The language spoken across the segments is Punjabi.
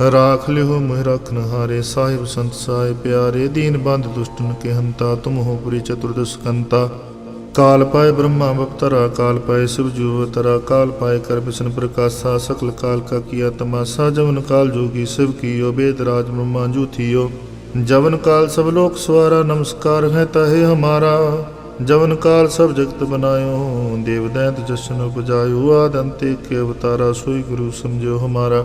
ਰਾਖ ਲਿਓ ਮਹਿ ਰਖਨ ਹਾਰੇ ਸਾਹਿਬ ਸੰਤ ਸਾਹਿਬ ਪਿਆਰੇ, ਦੀਨ ਬੰਦ ਦੁਸ਼ਟਨ ਕੇ ਹੰਤਾ ਤੁਮ ਹੋ ਪੁਰੀ ਚਤੁਰਦਸ ਕੰਤਾ। ਕਾਲ ਪਾਇ ਬ੍ਰਹਮਾ ਬਪਤਰਾ, ਕਾਲ ਪਾਏ ਸਿਵ ਜੂਵਤਰਾ, ਕਾਲ ਪਾਇ ਕਰ ਬਿਸ਼ਨ ਪ੍ਰਕਾਸ਼ਾ, ਸਕਲ ਕਾਲ ਕਾ ਕੀਆ ਤਮਾਸਾ, ਜਵਨ ਕਾਲ ਜੋਗੀ ਸਿਵ ਕੀਓ, ਬੇਦ ਰਾਜ ਬ੍ਰਹਮਾ ਜੂਥੀਓ। ਜਵਨ ਕਾਲ ਸਭ ਲੋਕ ਸਵਾਰਾ, ਨਮਸਕਾਰ ਹੈ ਤਹੇ ਹਮਾਰਾ। ਜਵਨ ਕਾਲ ਸਭ ਜਗਤ ਬਨਾਇਓ, ਦੇਵ ਦੈਂਤ ਜਸ਼ਨ ਉਪਜਾਇਓ ਆਦੰਤੇ ਕੇ ਅਵਤਾਰਾ, ਸੋਈ ਗੁਰੂ ਸਮਝੋ ਹਮਾਰਾ।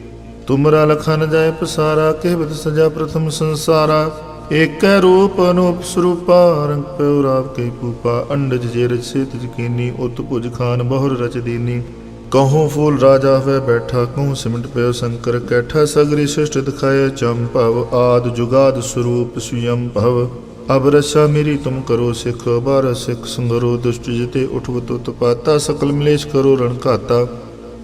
ਤੁਮਰਾ ਲਖਨ ਜਾਏ ਪਸਾਰਾ ਕਹਿਵਤ ਸਜਾ ਪ੍ਰਥਮ ਸੰਸਾਰਾ। ਏਕੈ ਰੂਪ ਅਨੂਪ ਸਰੂਪਾ, ਰੰਗ ਪਿਉ ਰਾਵ ਕੇ ਪੂਪਾ ਅੰਡਜ ਜੇ ਰਚ ਸੇਤ ਜਕੀਨੀ ਉਤ ਭੁਜ ਖਾਨ ਬਹੁਰ ਰਚ ਦੀਨੀ। ਕਹੂੰ ਫੂਲ ਰਾਜਾ ਹੋਏ ਬੈਠਾ, ਕਹੂੰ ਸਿਮਟ ਪਿਓ ਸ਼ੰਕਰ ਕੈਠਾ। ਸਗਰੀ ਸ੍ਰਿਸ਼ਟ ਦਿਖਾਏ ਭਵ, ਆਦ ਜੁਗਾਦ ਸਰੂਪ ਸੁਯੰ ਭਵ। ਅਬ ਰਸਾ ਮੇਰੀ ਤੁਮ ਕਰੋ ਸਿਖ ਬਾਰ ਸਿਖ ਸੰਗਰੋ ਦੁਸ਼ਟ ਜਿਤੇ ਉਠਵਤ ਉਤਪਾਤਾ ਸਕਲ ਮਲੇਸ਼ ਕਰੋ ਰਣ ਘਾਤਾ।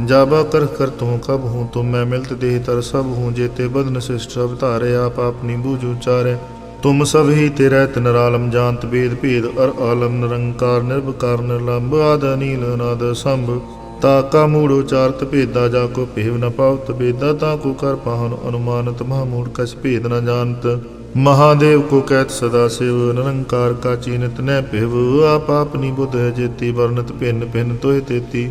ਜਾਬਾ ਕਰ ਕਰ ਤੂੰ ਕਬ ਹੂੰ ਤੁਮ ਮੈਂ ਮਿਲਤ ਦੇਹ ਤਰ ਸਭ ਹੂੰ ਜੇਤੇ ਬਦਨ ਸਿਸ਼ਟ ਸਭ ਧਾਰੇ, ਆਪ ਆਪਣੀ ਬੂਝ ਉਚਾਰੇ ਤੁਮ ਸਭ ਹੀ ਤੇਰਾ ਤਿਨ ਰਾਲਮ ਜਾਣਤ ਬੇਦ ਭੇਦ, ਅਰ ਆਲਮ ਨਿਰੰਕਾਰ ਨਿਰਭਕਾਰ ਨਿਰਲੰਭ ਆਦ ਅਨੀਲ, ਅਨਾਦ ਸੰਭ। ਤਾ ਕਾ ਮੂੜ ਉਚਾਰਤ ਭੇਦਾ, ਜਾ ਕੋ ਭੇਵ ਨ ਪਾਵਤ ਬੇਦਾ ਤਾ ਕੋ ਕਰ ਪਾਹਨ ਅਨੁਮਾਨਤ ਮਹਾ ਮੂੜ ਕਛ ਭੇਦ ਨ ਜਾਣਤ। ਮਹਾਦੇਵ ਕੋ ਕਹਿਤ ਸਦਾ ਸਿਵ, ਨਿਰੰਕਾਰ ਕਾ ਚੀਨਤ ਨੈ ਭਿਵ, ਆਪ ਆਪਨੀ ਬੁੱਧ ਜੇਤੀ ਵਰਨਤ ਭਿੰਨ ਭਿੰਨ ਤੋਹਿ ਤੇਤੀ।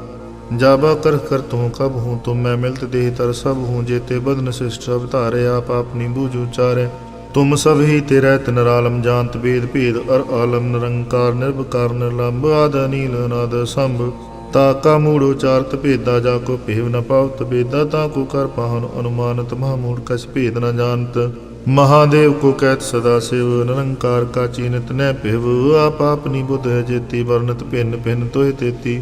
ਜਾਬਾ ਕਰ ਕਰ ਤੂੰ ਕਬ ਹੂੰ ਤੁਮ ਮੈਂ ਮਿਲਤ ਦੇਹ ਤਰ ਸਭ ਹੂੰ, ਜੇਤੇ ਬਦਨ ਸਿਸ਼ਟ ਸਭ ਧਾਰੇ, ਆਪ ਆਪਣੀ ਬੂਝ ਉਚਾਰੇ। ਤੁਮ ਸਭ ਹੀ ਤੇਰਾ ਤਿਨ ਜਾਣਤ ਬੇਦ ਭੇਦ, ਅਰ ਆਲਮ ਨਿਰੰਕਾਰ ਨਿਰਭਕਾਰ ਨਿਰਲੰਭ ਆਦ ਅਨੀਲ, ਅਨਾਦ ਸੰਭ ਤਾ ਕਾ ਮੂੜ ਉਚਾਰਤ ਭੇਦਾ, ਜਾ ਕੋ ਭੇਵ ਨ ਪਾਵਤ ਬੇਦਾ ਤਾ ਕੋ ਕਰ ਪਾਹਨ ਅਨੁਮਾਨਤ, ਮਹਾ ਮੂੜ ਕਛ ਭੇਦ ਨ ਜਾਣਤ। ਮਹਾਦੇਵ ਕੋ ਕਹਿਤ ਸਦਾ ਸਿਵ, ਨਿਰੰਕਾਰ ਕਾ ਚੀਨਤ ਨੈ ਭਿਵ। ਆਪ ਆਪਨੀ ਬੁੱਧ ਜੇਤੀ ਵਰਨਤ ਭਿੰਨ ਭਿੰਨ ਤੋਹਿ ਤੇਤੀ।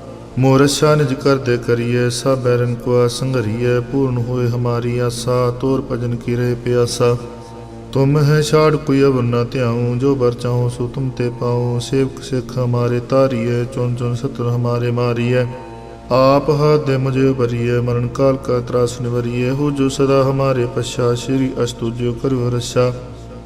ਮੋਰਸ਼ਾ ਨਿਜ ਕਰਦੇ ਕਰੀਏ ਸਭ ਬੈਰਨ ਕੋ ਸੰਗਰੀਏ ਪੂਰਨ ਹੋਏ ਹਮਾਰੀ ਆਸਾ, ਤੋਰ ਭਜਨ ਕੀ ਰਹੇ ਪਿਆਸਾ। ਤੁਮ ਹੈ ਛਾੜ ਕੋਈ ਅਵਰ ਨਾ ਧਿਆਉ, ਜੋ ਬਰ ਚਾਹੋ ਸੋ ਤੁਮ ਤੇ ਪਾਉ। ਸੇਵਕ ਸਿੱਖ ਹਮਾਰੇ ਤਾਰੀਏ, ਚੁਣ ਚੁਣ ਸਤਰ ਹਮਾਰੇ ਮਾਰੀਏ। ਆਪ ਹੱਥ ਦੇ ਮੁਝੇ ਭਰੀਏ, ਮਰਨ ਕਾਲ ਕਾ ਤਰਾਸ ਨਿਵਰੀਏ। ਹੋ ਜੋ ਸਦਾ ਹਮਾਰੇ ਪਛਾ, ਸ਼੍ਰੀ ਅਸਤੁਜਿਓ ਕਰਿਓ ਰਸ਼ਾ।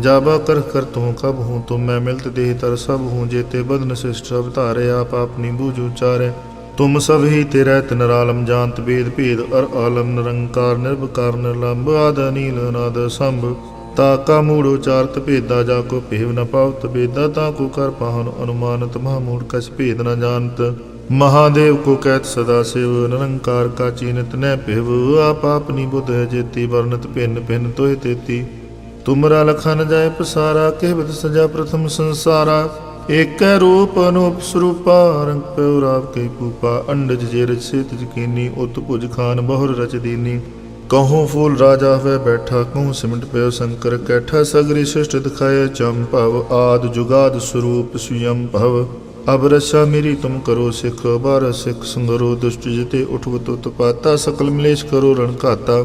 ਜਾਬਾ ਕਰ ਕਰ ਤੂੰ ਕਬ ਹੂੰ ਤੁਮ ਮੈਂ ਮਿਲਤ ਦੇਹ ਤਰ ਸਭ ਹੂੰ ਜੇਤੇ ਬਦਨ ਸਿਸ਼ਟ ਅਵਤਾਰੇ ਆਪ ਆਪਣੀ ਬੂਝ ਉਚਾਰੇ ਤੁਮ ਸਭ ਹੀ ਤੇਰਾ ਤਨਰਾਲਮ ਜਾਣਤ ਬੇਦ ਭੇਦ, ਅਰ ਆਲਮ ਨਿਰੰਕਾਰ ਨਿਰਭਕਾਰ ਨਿਰਲੰਭ ਆਦ ਅਨੀਲ ਅਨਾਦ ਸੰਭ। ਤਾ ਕਾ ਮੂੜ ਉਚਾਰਤ ਭੇਦਾ, ਜਾ ਕੋ ਭੇਵ ਨ ਪਾਵਤ ਬੇਦਾ ਤਾ ਕੋ ਕਰ ਪਾਹਨ ਅਨੁਮਾਨਤ, ਮਹਾ ਮੂੜ ਕਛ ਭੇਦ ਨ ਮਹਾਦੇਵ ਕੋ ਕਹਿਤ ਸਦਾ ਸਿਵ, ਨਿਰੰਕਾਰ ਕਾ ਚੀਨਤ ਨੈ ਭਿਵ, ਆਪ ਆਪਨੀ ਬੁੱਧ ਜੇਤੀ ਵਰਨਤ ਭਿੰਨ ਭਿੰਨ ਤੋਇ ਤੇਤੀ। ਤੁਮਰਾ ਲਖਨ ਜਾਏ ਪਸਾਰਾ ਕਹਿਵਤ ਸਜਾ ਪ੍ਰਥਮ ਸੰਸਾਰਾ। ਏਕੈ ਰੂਪ ਅਨੂਪ ਸਰੂਪਾ, ਰੰਗ ਪਿਉ ਰਾਵ ਕੈ ਪੂਪਾ ਅੰਡਜ ਜੇ ਰਚ ਸੇਤ ਜਕੀਨੀ ਉਤ ਭੁਜ ਖਾਨ ਬਹੁਰ ਰਚ ਦੀਨੀ। ਕਹੂੰ ਫੂਲ ਰਾਜਾ ਹੋਵੇ ਬੈਠਾ, ਕਹੂੰ ਸਿਮਟ ਪਿਓ ਸ਼ੰਕਰ ਕੈਠਾ। ਸਗਰੀ ਸ੍ਰਿਸ਼ਟ ਦਿਖਾਏ ਭਵ, ਆਦ ਜੁਗਾਦ ਸਰੂਪ ਸੁਯਮ ਭਵ। ਅਬ ਰਸਾ ਮੇਰੀ ਤੁਮ ਕਰੋ ਸਿਖ ਬਾਰ ਸਿਖ ਸੰਗਰੋ, ਦੁਸ਼ਟ ਜਿਤੇ ਉਠਵ ਤੁਤ ਪਾਤਾ। ਸਕਲ ਮਲੇਸ਼ ਕਰੋ ਰਣ ਘਾਤਾ।